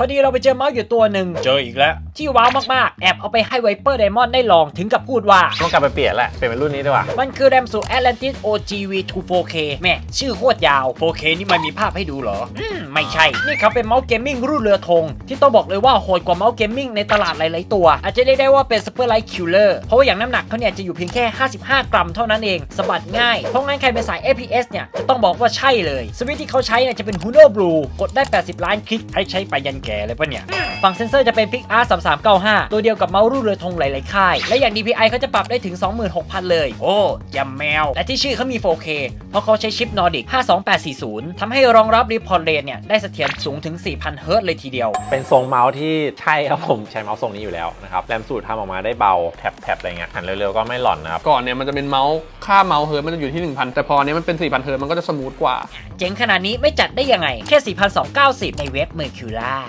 พอดีเราไปเจอมาส์อยู่ตัวหนึ่งเจออีกแล้ว ที่ว้าวมากๆ แอบเอาไปให้ไวเปอร์ไดมอนด์ได้ลองถึงกับพูดว่า ต้องกลับไปเปลี่ยนแหละ เปลี่ยนเป็นรุ่นนี้ดีกว่า มันคือแรมสู Atlantis OGV 2 4K แม่ชื่อโคตรยาว 4K นี่มันมีภาพให้ดูเหรอ อืม ไม่ใช่ นี่เขาเป็นเมาส์เกมมิ่งรุ่นเรือธงที่ต้องบอกเลยว่าโหดกว่าเมาส์เกมมิ่งในตลาดหลายๆตัว อาจจะเรียกได้ว่าเป็น Super Light Killer เพราะว่าอย่างน้ำหนักเขาเนี่ยจะอยู่เพียงแค่ 55 กรัมเท่านั้นเองสะบัดง่ายเพราะงั้นใครเป็นสาย FPS เนี่ยจะต้องบอกว่าใช่เลยสวิตช์ที่เขาใช้เนี่ยจะเป็น Huno Blue กดได้ 80 ล้านคลิกให้ใช้ไปยันแก่เลยปะเนี่ยฝั่งเซนเซอร์จะเป็น PixArt 3395 ตัวเดียวกับเมาส์รุ่นเรือธงหลายๆค่าย และอย่าง DPI เขาจะปรับได้ถึง 26,000 เลย โอ้ยำแมว และที่ชื่อเขามี 4K เพราะเขาใช้ชิป Nordic 52840ทำให้รองรับ report rate เนี่ยได้เสถียรสูงถึง 4,000 เฮิรตซ์เลยทีเดียว เป็นทรงเมาส์ที่ใช่ครับผมใช้เมาส์ทรงนี้อยู่แล้วนะครับแรมสูตรทำออกมาได้เบาแท็บแท็บอะไรเงี้ยหันเร็วๆก็ไม่หล่อนนะครับก่อนเนี่ยมันจะเป็นเมาส์ค่าเมาส์เฮิร์ตซ์มันจะอยู่ที่ 1,000 แต่พออันเนี้ยมันเป็น 4,000 เฮิร์ตซ์มันก็จะสมูทกว่า เจ๋งขนาดนี้ไม่จัดได้ยังไงแค่ 4,290 ในเว็บ Mercura